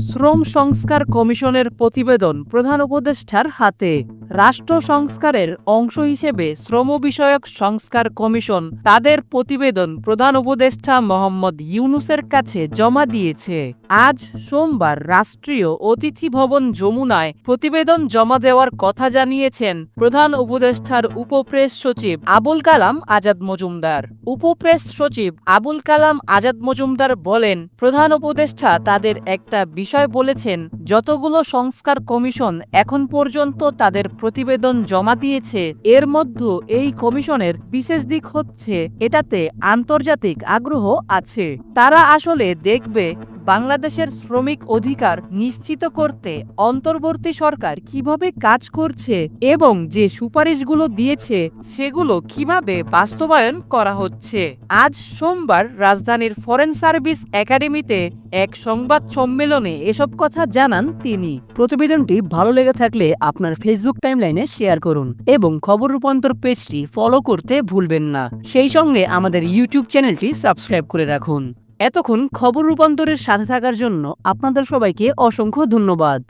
শ্রম সংস্কার কমিশনের প্রতিবেদন প্রধান উপদেষ্টার হাতে। রাষ্ট্র সংস্কারের অংশ হিসেবে শ্রম বিষয়ক সংস্কার কমিশন তাদের প্রতিবেদন প্রধান উপদেষ্টা মোহাম্মদ ইউনুসের কাছে জমা দিয়েছে। আজ সোমবার রাষ্ট্রীয় অতিথি ভবন যমুনায় প্রতিবেদন জমা দেওয়ার কথা জানিয়েছেন প্রধান উপদেষ্টার উপপ্রেস সচিব আবুল কালাম আজাদ মজুমদার। উপপ্রেস সচিব আবুল কালাম আজাদ মজুমদার বলেন, প্রধান উপদেষ্টা তাদের একটা বিষয় বলেছেন, যতগুলো সংস্কার কমিশন এখন পর্যন্ত তাদের প্রতিবেদন জমা দিয়েছে। এর মধ্যে এই কমিশনের বিশেষ দিক হচ্ছে, এটাতে আন্তর্জাতিক আগ্রহ আছে। তারা আসলে দেখবে বাংলাদেশের শ্রমিক অধিকার নিশ্চিত করতে অন্তর্বর্তী সরকার কীভাবে কাজ করছে এবং যে সুপারিশগুলো দিয়েছে সেগুলো কীভাবে বাস্তবায়ন করা হচ্ছে? আজ সোমবার রাজধানীর ফরেন সার্ভিস একাডেমিতে এক সংবাদ সম্মেলনে এসব কথা জানান তিনি। প্রতিবেদনটি ভালো লেগে থাকলে আপনার ফেসবুক টাইমলাইনে শেয়ার করুন এবং খবর রূপান্তর পেজটি ফলো করতে ভুলবেন না। সেই সঙ্গে আমাদের ইউটিউব চ্যানেলটি সাবস্ক্রাইব করে রাখুন। এতক্ষণ খবর রূপান্তরের সাথে থাকার জন্য আপনাদের সবাইকে অসংখ্য ধন্যবাদ।